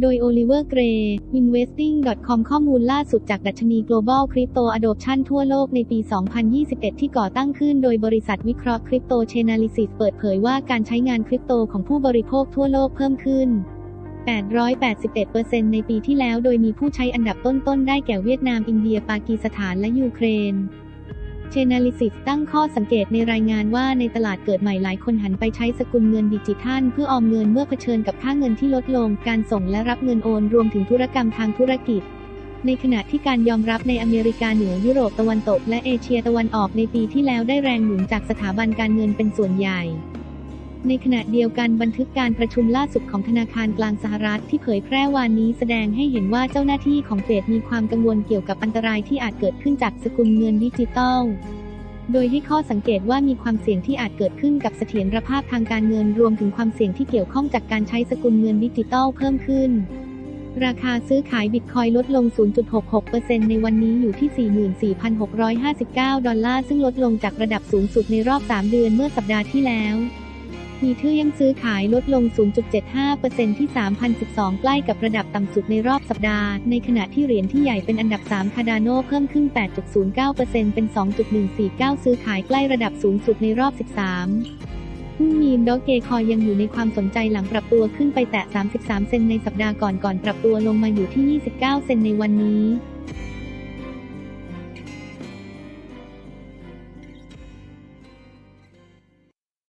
โดย Oliver Gray Investing.com ข้อมูลล่าสุดจากดัชนี Global Crypto Adoption ทั่วโลกในปี 2021 ที่ก่อตั้งขึ้นโดยบริษัทวิเคราะห์ Crypto Chainalysis เปิดเผยว่าการใช้งานคริปโตของผู้บริโภคทั่วโลกเพิ่มขึ้น 881%ในปีที่แล้ว โดยมีผู้ใช้อันดับต้นๆ ได้แก่เวียดนาม อินเดีย ปากีสถาน และยูเครน Chainalysis ตั้งข้อสังเกตในรายงานว่าในตลาดเกิดใหม่หลายคนหันไปใช้สกุลเงินดิจิทัล เพื่อออมเงินเมื่อเผชิญกับค่าเงินที่ลดลง การส่งและรับเงินโอน รวมถึงธุรกรรมทางธุรกิจ ในขณะที่การยอมรับในอเมริกาเหนือยุโรปตะวันตก และเอเชียตะวันออกในปีที่แล้วได้แรงหนุนจากสถาบันการเงินเป็นส่วนใหญ่ ในขณะเดียวกันบันทึกการประชุมล่าสุดของธนาคารกลางสหรัฐที่เผยแพร่วานนี้แสดงให้เห็นว่าเจ้าหน้าที่ของเฟดมีความกังวลเกี่ยวกับอันตรายที่อาจเกิดขึ้นจากสกุลเงินดิจิตอลโดยให้ข้อสังเกตว่ามีความเสี่ยงที่อาจเกิดขึ้นกับเสถียรภาพทางการเงินรวมถึงความเสี่ยงที่เกี่ยวข้องจากการใช้สกุลเงินดิจิตอลเพิ่มขึ้น ราคาซื้อขายบิตคอยลดลง 0.66%ในวันนี้อยู่ที่ 44,659 ดอลลาร์ ซึ่งลดลงจากระดับสูงสุดในรอบ 3 เดือนเมื่อสัปดาห์ที่แล้ว มีเทอร์ยังซื้อขายลดลง 0.75%ที่ 3,012 ใกล้กับระดับต่ำสุดในรอบสัปดาห์ ในขณะที่เหรียญที่ใหญ่เป็นอันดับ 3 คาดาโนเพิ่มขึ้น 8.09%เป็น 2.149 ซื้อขายใกล้ระดับสูงสุดในรอบ 13หุ้นมีมดอกเกคอยยังอยู่ในความสนใจหลังปรับตัวขึ้นไปแตะ 33 เซนในสัปดาห์ก่อนก่อนปรับตัวลงมาอยู่ที่ 29 เซนในวันนี้